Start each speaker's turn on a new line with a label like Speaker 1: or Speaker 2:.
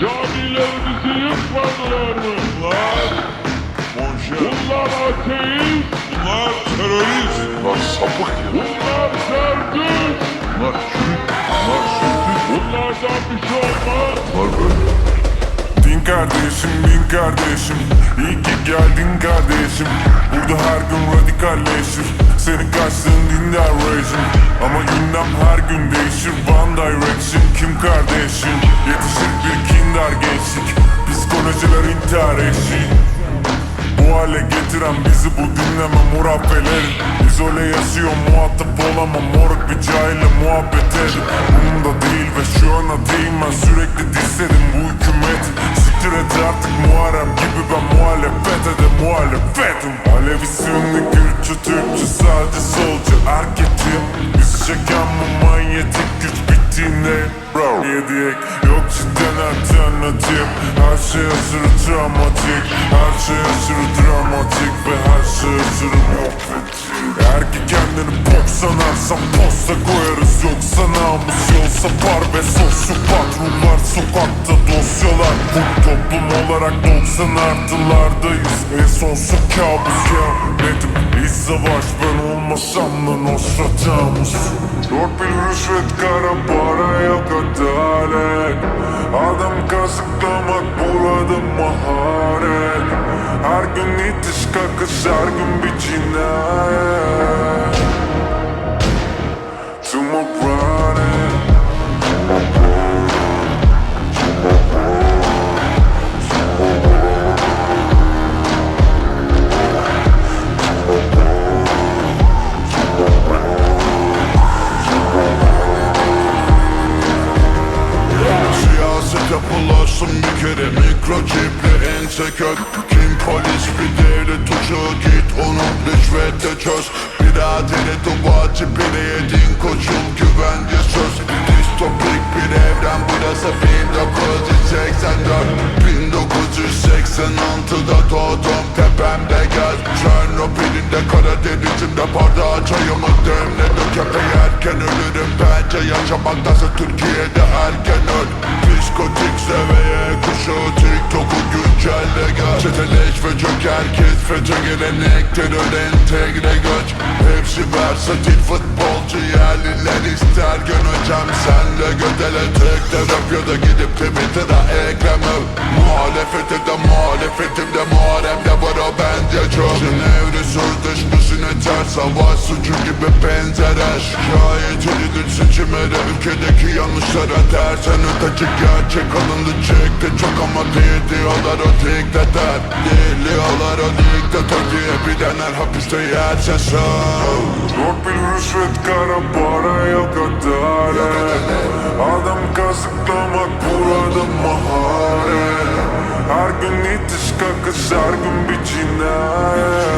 Speaker 1: Camilerimizi yıkmadılar mı?
Speaker 2: Bunlar monşer,
Speaker 1: Bunlar ateist,
Speaker 2: bunlar terörist, bunlar sapık ya.
Speaker 1: bunlar serdüş.
Speaker 2: Bunlar çürük, bunlar sürtük,
Speaker 1: Bunlardan bir şey olmaz.
Speaker 2: bunlar böyle.
Speaker 3: Din kardeşim, din kardeşim İyi ki geldin kardeşim Burada her gün radikalleşir Senin kaçtığın dindar rejim Ama gündem her gün değişir. One Direction kim kardeşim? Yetişir bir kindar gençlik Psikolojiler intihar eşiği bu hale getiren bizi bu dinleme murabbeleri. İzole yaşıyor muhatap olamam. Moruk bir cahille muhabbet edip Umurumda değil ve şu an adayım Ben. Sürekli Sadece solcu erkekçi Bizi çeken bu manyetik güç bittiğinde Bro Yediyek. Yok cidden alternatif. Her şey aşırı dramatik. Her şey aşırı dramatik Ve her şey aşırı muhabbetçi Eğer ki kendini pop sanarsan posta koyarız. Yoksa namus yolsa par ve sosyo patronlar Sokakta dosyalar Bu toplum olarak 90 artılardayız En sonsu kabus ya Nedim iç savaş ben olmasam da Nostradamus. Torpil rüşvet kara para yok adalet Adam kazıklamak burada maharet. Her gün itiş kakış her gün bir cinayet
Speaker 4: yapılarsın bir kere mikroçipli ense kök. Kim polis bir devlet uçağı git onu rüşvette çöz. Biraderi duba tipine yedin koçum güvence söz. Distopik bir evren burası 1984 1986'da doğdum tepemde gel. Çernobil'in de Karadeniz'imde bardağı çayımı demle. Dökepe yerken ölürüm bence yaşamaktansa Türkiye'de erken öl. Psikotik FETÖ gelenektir öl entegre göç. Hepsi versatil futbolcu yerliler ister. Gün hocam Senle gödele tek de rap ya da gidip Twitter'a Ekrem öv. Muhalefete de muhalefetim de Muharrem de var o bence çok. Cenevre sözleşmesine ters savaş suçu gibi benzer Şikayet edilir seçimlere ülkedeki yanlışlara dersen öteki gerçek alındı çekti çok ama değil o diktatör Değil diyorlar o diktatör diye bilenler hapiste yerse sağ
Speaker 3: Torpil rüşvet kara para yok adalet Adam kazıklamak burada maharet Her gün itiş kakış her gün bir cinayet